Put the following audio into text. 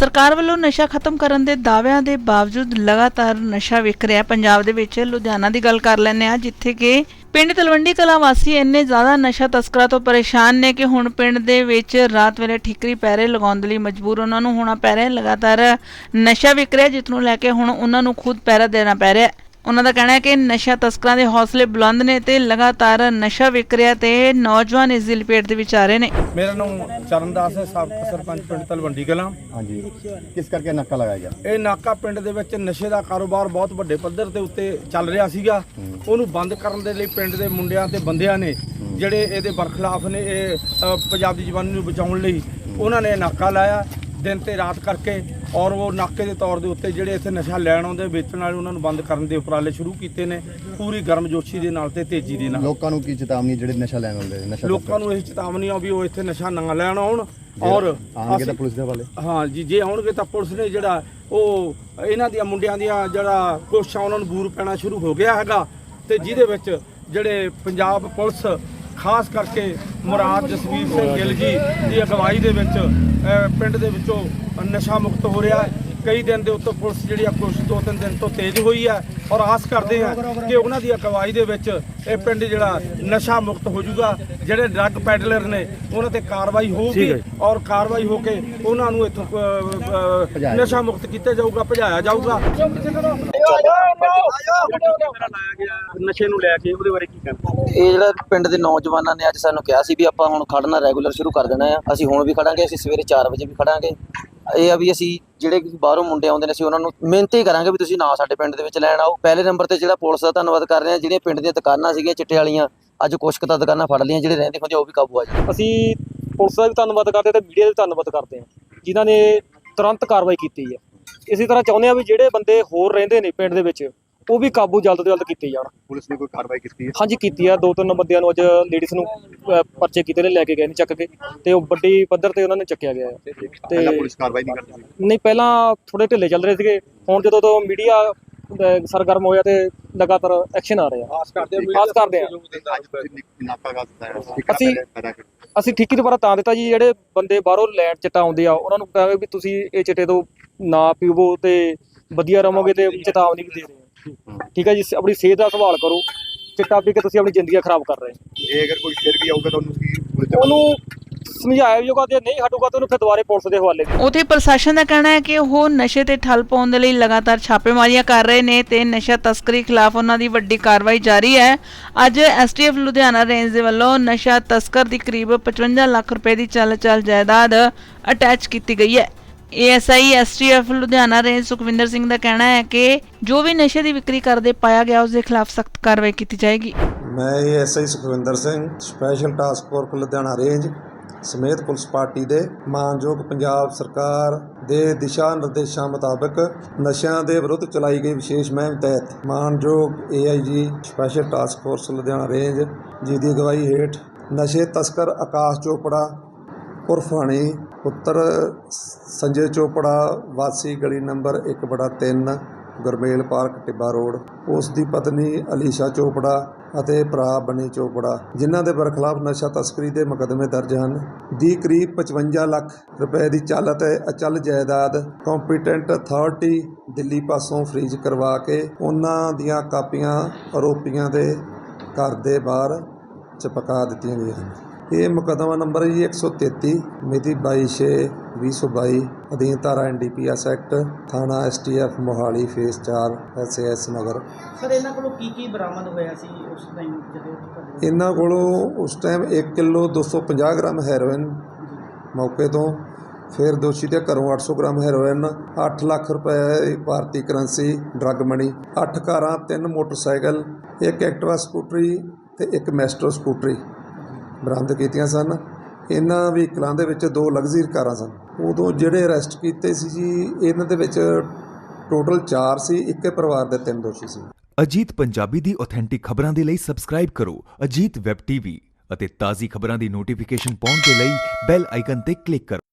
ਸਰਕਾਰ ਵੱਲੋਂ ਨਸ਼ਾ ਖਤਮ ਕਰਨ ਦੇ ਦਾਅਵਿਆਂ ਦੇ ਬਾਵਜੂਦ ਲਗਾਤਾਰ ਨਸ਼ਾ ਵਿਕ ਰਿਹਾ। ਪੰਜਾਬ ਦੇ ਵਿੱਚ ਲੁਧਿਆਣਾ ਦੀ ਗੱਲ ਕਰ ਲੈਂਦੇ ਆ ਜਿੱਥੇ ਕਿ ਪਿੰਡ ਤਲਵੰਡੀ ਕਲਾ ਵਾਸੀ ਇੰਨੇ ਜ਼ਿਆਦਾ ਨਸ਼ਾ ਤਸਕਰਾਂ ਤੋਂ ਪਰੇਸ਼ਾਨ ਨੇ ਕਿ ਹੁਣ ਪਿੰਡ ਦੇ ਵਿੱਚ ਰਾਤ ਵੇਲੇ ਠਿਕਰੀ ਪੈਰੇ ਲਗਾਉਣ ਦੇ ਲਈ ਮਜਬੂਰ ਉਹਨਾਂ ਨੂੰ ਹੋਣਾ ਪੈ ਰਿਹਾ ਲਗਾਤਾਰ ਨਸ਼ਾ ਵਿਕ ਰਿਹਾ ਜਿਸ ਨੂੰ ਲੈ ਕੇ ਹੁਣ ਉਹਨਾਂ ਨੂੰ ਖੁਦ ਪੈਰਾ ਦੇਣਾ ਪੈ ਰਿਹਾ। ਉਹਨਾਂ ਦਾ ਕਹਿਣਾ ਹੈ ਕਿ ਨਸ਼ਾ ਤਸਕਰਾਂ ਦੇ ਹੌਸਲੇ ਬੁਲੰਦ ਨੇ ਤੇ ਲਗਾਤਾਰ ਨਸ਼ਾ ਵਿਕ ਰਿਹਾ ਤੇ ਨੌਜਵਾਨ ਇਸ ਦੀ ਲਪੇਟ ਦੇ ਵਿੱਚ ਆ ਰਹੇ ਨੇ। ਮੇਰਾ ਨਾਮ ਚਰਨਦਾਸ ਹੈ ਸਾਬਕਾ ਸਰਪੰਚ ਪਿੰਡ ਤਲਵੰਡੀ ਕਲਾਂ। ਹਾਂਜੀ। ਕਿਸ ਕਰਕੇ ਨਾਕਾ ਲਗਾਇਆ ਗਿਆ? ਇਹ ਨਾਕਾ ਪਿੰਡ ਦੇ ਵਿੱਚ ਨਸ਼ੇ ਦਾ ਕਾਰੋਬਾਰ ਬਹੁਤ ਵੱਡੇ ਪੱਧਰ ਤੇ ਉੱਤੇ ਚੱਲ ਰਿਹਾ ਸੀਗਾ। ਉਹਨੂੰ ਬੰਦ ਕਰਨ ਦੇ ਲਈ ਪਿੰਡ ਦੇ ਮੁੰਡਿਆਂ ਤੇ ਬੰਦਿਆਂ ਨੇ ਜਿਹੜੇ ਇਹਦੇ ਬਰਖਲਾਫ ਨੇ ਇਹ ਪੰਜਾਬ ਦੀ ਜਵਾਨੀ ਨੂੰ ਬਚਾਉਣ ਲਈ ਉਹਨਾਂ ਨੇ ਨਾਕਾ ਲਾਇਆ। ਦਿਨ ਤੇ ਰਾਤ ਕਰਕੇ ਔਰ ਉਹ ਨਾਕੇ ਦੇ ਤੌਰ ਦੇ ਉੱਤੇ ਜਿਹੜੇ ਇੱਥੇ ਨਸ਼ਾ ਲੈਣ ਆਉਂਦੇ ਵੇਚਣ ਵਾਲੇ ਉਹਨਾਂ ਨੂੰ ਬੰਦ ਕਰਨ ਦੇ ਉਪਰਾਲੇ ਸ਼ੁਰੂ ਕੀਤੇ ਨੇ। ਪੂਰੀ ਗਰਮਜੋਸ਼ੀ ਦੇ ਨਾਲ ਤੇ ਤੇਜ਼ੀ ਦੇ ਨਾਲ। ਲੋਕਾਂ ਨੂੰ ਕੀ ਚੇਤਾਵਨੀ ਜਿਹੜੇ ਨਸ਼ਾ ਲੈਣ ਵਾਲੇ ਨਸ਼ਾ ਲੋਕਾਂ ਨੂੰ ਇਹ ਚੇਤਾਵਨੀ ਆ ਵੀ ਉਹ ਇੱਥੇ ਨਸ਼ਾ ਨਾ ਲੈਣ ਆਉਣ ਔਰ ਆਣਗੇ ਤਾਂ ਪੁਲਿਸ ਦੇ ਵਾਲੇ ਹਾਂ ਜੀ ਜੇ ਆਉਣਗੇ ਤਾਂ ਪੁਲਿਸ ਨੇ ਜਿਹੜਾ ਉਹ ਇਹਨਾਂ ਦੀਆਂ ਮੁੰਡਿਆਂ ਦੀਆਂ ਜਿਹੜਾ ਕੋਸ਼ਿਸ਼ਾਂ ਉਹਨਾਂ ਨੂੰ ਬੂਰ ਪੈਣਾ ਸ਼ੁਰੂ ਹੋ ਗਿਆ ਹੈਗਾ। ਤੇ ਜਿਹਦੇ ਵਿੱਚ ਜਿਹੜੇ ਪੰਜਾਬ ਪੁਲਿਸ ਖਾਸ ਕਰਕੇ ਮੁਰਾਦ ਜਸਵੀਰ ਸਿੰਘ ਗਿੱਲ ਜੀ ਦੀ ਅਗਵਾਈ ਦੇ ਵਿੱਚ ਪਿੰਡ ਦੇ ਵਿੱਚੋਂ ਨਸ਼ਾ ਮੁਕਤ ਹੋ ਰਿਹਾ ਹੈ। ਕਈ ਦਿਨ ਦੇ ਉੱਤੇ ਪੁਲਿਸ ਜਿਹੜੀ ਆ ਕੋਸ਼ਿਸ਼ ਦੋ ਤਿੰਨ ਦਿਨ ਤੋਂ ਤੇਜ਼ ਹੋਈ ਹੈ ਔਰ ਆਸ ਕਰਦੇ ਹਾਂ ਕਿ ਉਹਨਾਂ ਦੀ ਅਗਵਾਈ ਦੇ ਵਿੱਚ ਇਹ ਪਿੰਡ ਜਿਹੜਾ ਨਸ਼ਾ ਮੁਕਤ ਹੋ ਜਾਊਗਾ ਜਿਹੜੇ ਡਰੱਗ ਪੈਡਲਰ ਨੇ ਉਹਨਾਂ ਤੇ ਕਾਰਵਾਈ ਹੋਊਗੀ ਔਰ ਕਾਰਵਾਈ ਹੋ ਕੇ ਉਹਨਾਂ ਨੂੰ ਇੱਥੋਂ ਨਸ਼ਾ ਮੁਕਤ ਕੀਤਾ ਜਾਊਗਾ ਭਜਾਇਆ ਜਾਊਗਾ। ਨਸ਼ੇ ਨੂੰ ਲੈ ਕੇ ਉਹਦੇ ਬਾਰੇ ਕੀ ਕਹਿਣਾ? ਇਹ ਜਿਹੜਾ ਪਿੰਡ ਦੇ ਨੌਜਵਾਨਾਂ ਨੇ ਅੱਜ ਸਾਨੂੰ ਕਿਹਾ ਸੀ ਵੀ ਆਪਾਂ ਹੁਣ ਖੜਨਾ ਰੈਗੂਲਰ ਸ਼ੁਰੂ ਕਰ ਦੇਣਾ ਆ। ਅਸੀਂ ਹੁਣ ਵੀ ਖੜਾਂਗੇ ਅਸੀਂ ਸਵੇਰੇ 4 ਵਜੇ ਵੀ ਖੜਾਂਗੇ। ਇਹ ਆ ਵੀ ਅਸੀਂ ਜਿਹੜੇ ਬਾਹਰੋਂ ਮੁੰਡੇ ਆਉਂਦੇ ਨੇ, ਅਸੀਂ ਉਹਨਾਂ ਨੂੰ ਮਿਹਨਤੀ ਕਰਾਂਗੇ ਵੀ ਤੁਸੀਂ ਨਾ ਸਾਡੇ ਪਿੰਡ ਦੇ ਵਿੱਚ ਲੈਣ ਆਓ। ਪਹਿਲੇ ਨੰਬਰ ਤੇ ਜਿਹੜਾ ਪੁਲਿਸ ਦਾ ਧੰਨਵਾਦ ਕਰ ਰਹੇ ਹਾਂ, ਜਿਹੜੀਆਂ ਪਿੰਡ ਦੀਆਂ ਦੁਕਾਨਾਂ ਸੀਗੀਆਂ, ਚਿੱਟੇ ਵਾਲੀਆਂ, ਅੱਜ ਕੁਛ ਕੁ ਤਾਂ ਦੁਕਾਨਾਂ ਫੜ ਲਈਆਂ, ਜਿਹੜੇ ਰਹਿੰਦੇ ਹੁੰਦੇ ਉਹ ਵੀ ਕਾਬੂ ਆ ਜੀ ਅਸੀਂ ਪੁਲਿਸ ਦਾ ਵੀ ਧੰਨਵਾਦ ਕਰਦੇ ਤੇ ਮੀਡੀਆ ਦਾ ਵੀ ਧੰਨਵਾਦ ਕਰਦੇ ਹਾਂ, ਜਿਨ੍ਹਾਂ ਨੇ ਤੁਰੰਤ ਕਾਰਵਾਈ ਕੀਤੀ ਹੈ। ਇਸੇ ਤਰ੍ਹਾਂ ਚਾਹੁੰਦੇ ਆ ਵੀ ਜਿਹੜੇ ਬੰਦੇ ਹੋਰ ਰਹਿੰਦੇ ਨੇ ਪਿੰਡ ਦੇ ਵਿੱਚ ਉਹ ਵੀ ਕਾਬੂ ਜਲਦ ਤੋਂ ਜਲਦ ਕੀਤੇ ਜਾਣ। ਪੁਲਿਸ ਨੇ ਕੋਈ ਕਾਰਵਾਈ ਕੀਤੀ ਹੈ? ਹਾਂਜੀ ਕੀਤੀ ਆ। ਦੋ ਤਿੰਨ ਬੰਦਿਆਂ ਨੂੰ ਅੱਜ ਲੇਡੀਜ਼ ਨੂੰ ਪਰਚੇ ਕੀਤੇ ਨੇ ਲੈ ਕੇ ਗਏ ਨੇ ਚੱਕ ਕੇ। ਤੇ ਉਹ ਵੱਡੀ ਪੱਧਰ ਤੇ ਉਹਨਾਂ ਨੇ ਚੱਕਿਆ ਗਿਆ। ਹੈ ਪਹਿਲਾਂ ਪੁਲਿਸ ਕਾਰਵਾਈ ਨਹੀਂ ਕਰਦੀ ਸੀ। ਨਹੀਂ ਪਹਿਲਾਂ ਥੋੜੇ ਢਿੱਲੇ ਚੱਲ ਰਹੇ ਸੀਗੇ। ਹੁਣ ਜਦੋਂ ਤੋਂ ਮੀਡੀਆ ਸਰਗਰਮ ਹੋਇਆ ਤੇ ਲਗਾਤਾਰ ਐਕਸ਼ਨ ਆ ਰਿਹਾ। ਆਸ ਕਰਦੇ ਆਸ ਕਰਦੇ ਹਾਂ ਅੱਜ ਤੁਸੀਂ ਨਾਕਾ ਗਾ ਦਿੱਤਾ ਹੈ? ਅਸੀਂ- ਅਸੀਂ ਠੇਕੀ ਦੁਬਾਰਾ ਤਾਂ ਦਿੱਤਾ ਜੀ ਜਿਹੜੇ ਬੰਦੇ ਬਾਹਰੋਂ ਲੈਣ ਚਿੱਟਾ ਆਉਂਦੇ ਆ ਉਹਨਾਂ ਨੂੰ ਕਹਾਂਗੇ ਵੀ ਤੁਸੀਂ ਇਹ ਚਿੱਟੇ ਤੋਂ ਨਾ ਪੀਵੋ ਤੇ ਵਧੀਆ ਰਵੋਗੇ ਤੇ ਚੇਤਾਵਨੀ ਵੀ ਦੇ ਰਹੇ ਠੀਕ ਹੈ ਜੀ ਆਪਣੀ ਸਿਹਤ ਦਾ ਸੰਭਾਲ ਕਰੋ ਚਿੱਟਾ ਪੀ ਕੇ ਤੁਸੀਂ ਆਪਣੀ ਜ਼ਿੰਦਗੀ ਖਰਾਬ ਕਰ ਰਹੇ ਹੋ। ਇਹ ਅਗਰ ਕੋਈ ਫਿਰ ਵੀ ਆਊਗਾ ਤਾਂ ਉਹਨੂੰ ਕੀ ਉਹਨੂੰ ਸਮਝਾਇਆ ਜਾਊਗਾ ਜੇ ਨਹੀਂ ਹਟੂਗਾ ਤਾਂ ਉਹਨੂੰ ਫਿਰ ਦੁਬਾਰੇ ਪੁਲਿਸ ਦੇ ਹਵਾਲੇ ਉਥੇ ਪ੍ਰਸ਼ਾਸਨ ਦਾ ਕਹਿਣਾ ਹੈ ਕਿ ਉਹ ਨਸ਼ੇ ਤੇ ਠੱਲ ਪਾਉਣ ਦੇ ਲਈ ਲਗਾਤਾਰ ਛਾਪੇਮਾਰੀਆਂ ਕਰ ਰਹੇ ਨੇ ਤੇ ਨਸ਼ਾ ਤਸਕਰੀ ਖਿਲਾਫ ਉਹਨਾਂ ਦੀ ਵੱਡੀ ਕਾਰਵਾਈ ਜਾਰੀ ਹੈ। ਅੱਜ ਐਸਟੀਐਫ ਲੁਧਿਆਣਾ ਰੇਂਜ ਦੇ ਵੱਲੋਂ ਨਸ਼ਾ ਤਸਕਰ ਦੀ ਕਰੀਬ 55 ਲੱਖ ਰੁਪਏ ਦੀ ਚੱਲ ਚੱਲ ਜਾਇਦਾਦ ਅਟੈਚ ਕੀਤੀ ਗਈ ਹੈ। ASI STF Ludhiana range Sukhwinder Singh ਦਾ ਕਹਿਣਾ ਹੈ ਕਿ ਜੋ ਵੀ ਨਸ਼ੇ ਦੀ ਵਿਕਰੀ ਕਰਦੇ ਪਾਇਆ ਗਿਆ ਉਸ ਦੇ ਖਿਲਾਫ ਸਖਤ ਕਾਰਵਾਈ ਕੀਤੀ ਜਾਏਗੀ। ਮੈਂ ਇਹ SI Sukhwinder Singh special task force Ludhiana range ਸਮੇਤ ਪੁਲਿਸ ਪਾਰਟੀ ਦੇ ਮਾਨਯੋਗ ਪੰਜਾਬ ਸਰਕਾਰ ਦੇ ਦਿਸ਼ਾ ਨਿਰਦੇਸ਼ਾਂ ਮੁਤਾਬਕ ਨਸ਼ਿਆਂ ਦੇ ਵਿਰੁੱਧ ਚਲਾਈ ਗਈ ਵਿਸ਼ੇਸ਼ ਮੁਹਿੰਮ ਤਹਿਤ ਮਾਨਯੋਗ AIG special task force Ludhiana range ji ਦੀ ਅਗਵਾਈ ਹੇਠ ਨਸ਼ੇ ਤਸਕਰ ਆਕਾਸ਼ ਚੋਪੜਾ, ਉਰਫ ਹਣੀ ਪੁੱਤਰ ਸੰਜੇ ਚੋਪੜਾ, ਵਾਸੀ ਗਲੀ ਨੰਬਰ 1 ਬੜਾ 3 ਗੁਰਮੇਲ ਪਾਰਕ, ਟਿੱਬਾ ਰੋਡ। ਉਸ ਦੀ ਪਤਨੀ ਅਲੀਸ਼ਾ ਚੋਪੜਾ ਅਤੇ ਭਰਾ ਬਨੀ ਚੋਪੜਾ, ਜਿਨ੍ਹਾਂ ਦੇ ਬਰਖਲਾਫ ਨਸ਼ਾ ਤਸਕਰੀ ਦੇ ਮੁਕੱਦਮੇ ਦਰਜ ਹਨ। ਦੀ ਕਰੀਬ 55 ਲੱਖ ਰੁਪਏ ਦੀ ਚਾਲ ਅਤੇ ਅਚਲ ਜਾਇਦਾਦ, ਕੰਪੀਟੈਂਟ ਅਥਾਰਟੀ ਦਿੱਲੀ ਪਾਸੋਂ ਫ੍ਰੀਜ਼ ਕਰਵਾ ਕੇ ਉਹਨਾਂ ਦੀਆਂ ਕਾਪੀਆਂ ਆਰੋਪੀਆਂ ਦੇ ਘਰ ਦੇ ਬਾਹਰ ਚਪਕਾ ਦਿੱਤੀਆਂ ਗਈਆਂ ਹਨ। ਇਹ ਮੁਕੱਦਮਾ ਨੰਬਰ ਜੀ 133 ਮਿਤੀ 22/6/2022 ਅਧੀਨ ਧਾਰਾ ਐਨਡੀਪੀਐਸ ਐਕਟ ਥਾਣਾ STF Mohali phase 4 SAS Nagar. Sir ਇਹਨਾਂ ਕੋਲੋਂ ਕੀ ਕੀ ਬਰਾਮਦ ਹੋਇਆ ਸੀ ਉਸ ਟਾਈਮ ਜਦੋਂ ਤੁਹਾਡੇ ਇਹਨਾਂ ਕੋਲੋਂ ਉਸ ਟਾਈਮ 1 ਕਿਲੋ 250 ਗ੍ਰਾਮ ਹੈਰੋਇਨ ਮੌਕੇ ਤੋਂ ਫਿਰ ਦੋਸ਼ੀ ਦੇ ਘਰੋਂ 800 ਗ੍ਰਾਮ ਹੈਰੋਇਨ 8 ਲੱਖ ਰੁਪਏ ਭਾਰਤੀ ਕਰੰਸੀ ਡਰੱਗ ਮਨੀ 8 ਕਾਰਾਂ 3 ਮੋਟਰਸਾਈਕਲ ਇੱਕ ਐਕਟਿਵਾ ਸਕੂਟਰੀ ਤੇ ਇੱਕ ਮੈਸਟਰੋ ਸਕੂਟਰੀ। ਬਰਾਮਦ ਕੀਤੀਆਂ ਸਨ। ਇਹਨਾਂ ਵਹੀਕਲਾਂ ਦੇ ਵਿੱਚ ਦੋ ਲਗਜ਼ਰੀ ਕਾਰਾਂ ਸਨ। ਉਦੋਂ ਜਿਹੜੇ ਅਰੈਸਟ ਕੀਤੇ ਸੀ ਜੀ, ਇਹਨਾਂ ਦੇ ਵਿੱਚ ਟੋਟਲ 4 ਸੀ, ਇੱਕੇ ਪਰਿਵਾਰ ਦੇ ਤਿੰਨ ਦੋਸ਼ੀ ਸੀ। ਅਜੀਤ ਪੰਜਾਬੀ ਦੀ ਆਥੈਂਟਿਕ ਖਬਰਾਂ ਦੇ ਲਈ ਸਬਸਕ੍ਰਾਈਬ ਕਰੋ ਅਜੀਤ ਵੈਬ ਟੀਵੀ ਅਤੇ ਤਾਜ਼ੀ ਖਬਰਾਂ ਦੀ ਨੋਟੀਫਿਕੇਸ਼ਨ ਪਾਉਣ ਦੇ ਲਈ ਬੈਲ ਆਈਕਨ ਤੇ ਕਲਿੱਕ ਕਰੋ।